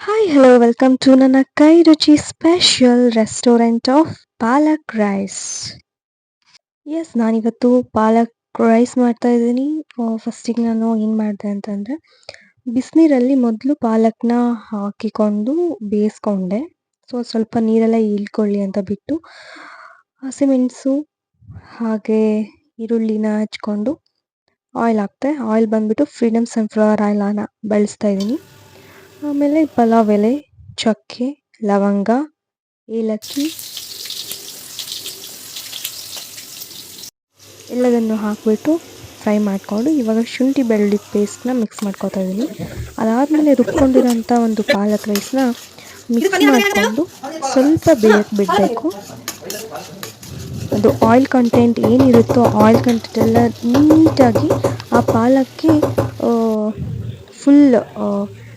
Hi hello welcome to ನನ್ನ ಕೈ ರುಚಿ special restaurant of palak rice yes ನಾನಿವತ್ತು ಪಾಲಕ್ ರೈಸ್ ಮಾಡ್ತಾ ಇದ್ದೀನಿ. ಫಸ್ಟಿಗೆ ನಾನು ಏನು ಮಾಡಿದೆ ಅಂತಂದರೆ, ಬಿಸಿನೀರಲ್ಲಿ ಮೊದಲು ಪಾಲಕ್ನ ಹಾಕಿಕೊಂಡು ಬೇಯಿಸ್ಕೊಂಡೆ. ಸೊ ಸ್ವಲ್ಪ ನೀರೆಲ್ಲ ಇಳ್ಕೊಳ್ಳಿ ಅಂತ ಬಿಟ್ಟು ಹಸಿಮೆಣಸು ಹಾಗೆ ಈರುಳ್ಳಿನ ಹಚ್ಕೊಂಡು ಆಯಿಲ್ ಹಾಕ್ತೆ. ಆಯಿಲ್ ಬಂದುಬಿಟ್ಟು ಫ್ರೀಡಮ್ ಸನ್ಫ್ಲವರ್ ಆಯಿಲನ್ನು ಬಳಸ್ತಾ ಇದ್ದೀನಿ. ಆಮೇಲೆ ಪಲಾವ್ ಎಲೆ ಚಕ್ಕೆ, ಲವಂಗ, ಏಲಕ್ಕಿ. ಎಲ್ಲದನ್ನು ಹಾಕಿಬಿಟ್ಟು ಫ್ರೈ ಮಾಡಿಕೊಂಡು ಇವಾಗ ಶುಂಠಿ ಬೆಳ್ಳುಳ್ಳಿ ಪೇಸ್ಟ್ನ ಮಿಕ್ಸ್ ಮಾಡ್ಕೊತಾ ಇದ್ದೀನಿ ಅದಾದಮೇಲೆ ರುಬ್ಕೊಂಡಿರೋಂಥ ಒಂದು ಪಾಲಕ್ ರೈಸ್ನ ಮಿಕ್ಸ್ ಮಾಡಿಕೊಂಡು ಸ್ವಲ್ಪ ಬೇಯಕ್ಕೆ ಬಿಡಬೇಕು. ಅದು ಆಯಿಲ್ ಕಂಟೆಂಟ್ ಏನಿರುತ್ತೋ ಆಯಿಲ್ ಕಂಟೆಂಟ್ ಎಲ್ಲ ನೀಟಾಗಿ ಆ ಪಾಲಕ್ಕೆ ಫುಲ್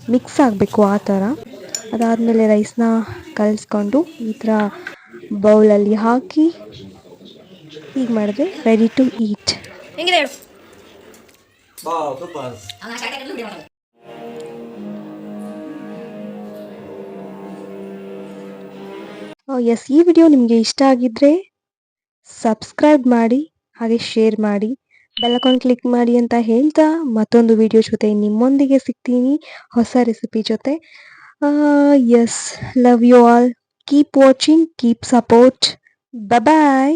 ಮಿಕ್ಸ್ ಆಗಬೇಕು ಆ ಥರ. ಅದಾದಮೇಲೆ ರೈಸ್ನ ಕಲಸ್ಕೊಂಡು ಈ ಥರ ಬೌಲಲ್ಲಿ ಹಾಕಿ ಹೀಗೆ ಮಾಡಿದ್ರೆ ರೆಡಿ ಟು ಈಟ್ ಎಸ್ ಈ ವಿಡಿಯೋ ನಿಮಗೆ ಇಷ್ಟ ಆಗಿದ್ರೆ ಸಬ್ಸ್ಕ್ರೈಬ್ ಮಾಡಿ ಹಾಗೆ ಶೇರ್ ಮಾಡಿ. ಬೆಲ್ಲಕಾನ್ ಕ್ಲಿಕ್ ಮಾಡಿ ಅಂತ ಹೇಳ್ತಾ ಮತ್ತೊಂದು ವಿಡಿಯೋ ಜೊತೆ ನಿಮ್ಮೊಂದಿಗೆ ಸಿಗ್ತೀನಿ. ಹೊಸ ರೆಸಿಪಿ ಜೊತೆ. Yes love you all keep watching keep support bye